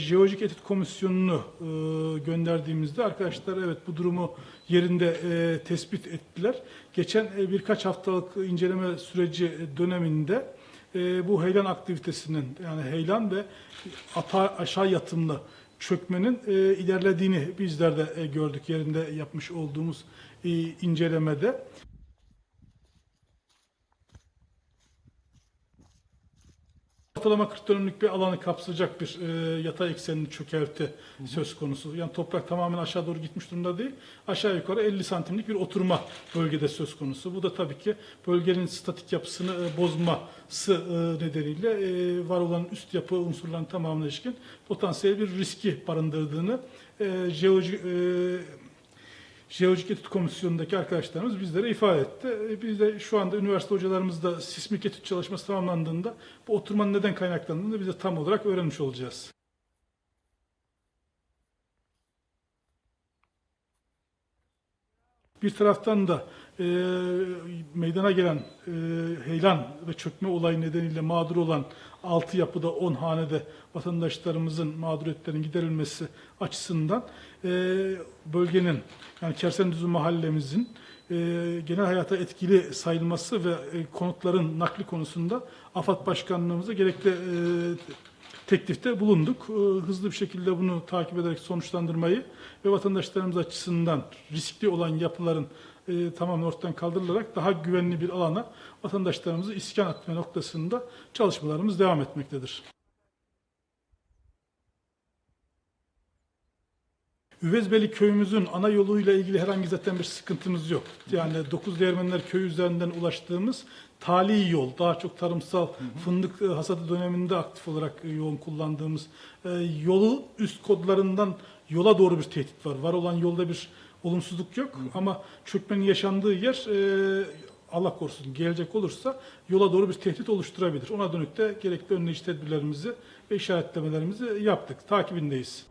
Jeolojik Etüt Komisyonu'nu e, gönderdiğimizde arkadaşlar evet bu durumu yerinde e, tespit ettiler. Geçen e, birkaç haftalık inceleme süreci döneminde bu heyelan aktivitesinin yani heyelan ve aşağı yatımlı çökmenin ilerlediğini bizler de gördük yerinde yapmış olduğumuz incelemede. Ortalama 40 dönümlük bir alanı kapsayacak bir e, yatay eksenli çökelti söz konusu. Yani toprak tamamen aşağı doğru gitmiş durumda değil. Aşağı yukarı 50 santimlik bir oturma bölgede söz konusu. Bu da tabii ki bölgenin statik yapısını e, bozması e, nedeniyle e, var olan üst yapı unsurlarının tamamına ilişkin potansiyel bir riski barındırdığını e, jeoloji e, Jeolojik Etüt Komisyonu'ndaki arkadaşlarımız bizlere ifade etti. E, Biz de şu anda üniversite hocalarımızda sismik etüt çalışması tamamlandığında bu oturmanın neden kaynaklandığını biz de tam olarak öğrenmiş olacağız. Bir taraftan da e, meydana gelen e, heyelan ve çökme olayı nedeniyle mağdur olan 6 yapıda 10 hanede vatandaşlarımızın mağduriyetlerinin giderilmesi açısından e, bölgenin yani Kersendüzü mahallemizin e, genel hayata etkili sayılması ve e, konutların nakli konusunda AFAD Başkanlığımıza gerekli e, teklifte bulunduk. Ee, Hızlı bir şekilde bunu takip ederek sonuçlandırmayı ve vatandaşlarımız açısından riskli olan yapıların e, tamamen ortadan kaldırılarak daha güvenli bir alana vatandaşlarımızı iskan etme noktasında çalışmalarımız devam etmektedir. Üvezbeli köyümüzün ana yoluyla ilgili herhangi zaten bir sıkıntımız yok. Yani Dokuz Değirmenler Köyü üzerinden ulaştığımız tali yol, daha çok tarımsal fındık e, hasadı döneminde aktif olarak e, yoğun kullandığımız e, yolu üst kodlarından yola doğru bir tehdit var. Var olan yolda bir olumsuzluk yok ama çökmenin yaşandığı yer e, Allah korusun gelecek olursa yola doğru bir tehdit oluşturabilir. Ona dönük de gerekli önleyici tedbirlerimizi ve işaretlemelerimizi yaptık. Takibindeyiz.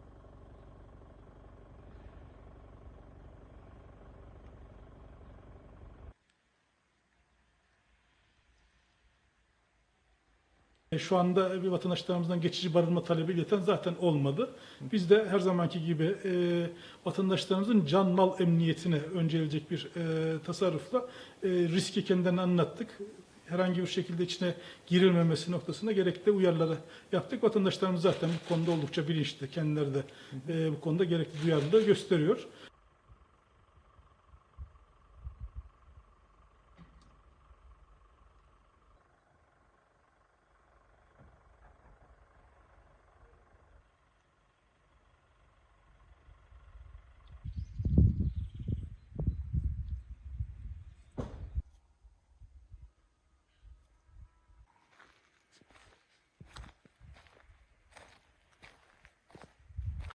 Şu anda bir vatandaşlarımızdan geçici barınma talebi ileten zaten olmadı. Biz de her zamanki gibi e, vatandaşlarımızın can mal emniyetine önceleyecek bir e, tasarrufla e, riski kendilerine anlattık. Herhangi bir şekilde içine girilmemesi noktasında gerekli uyarıları yaptık. Vatandaşlarımız zaten bu konuda oldukça bilinçli. Kendileri de e, bu konuda gerekli duyarlılığı gösteriyor.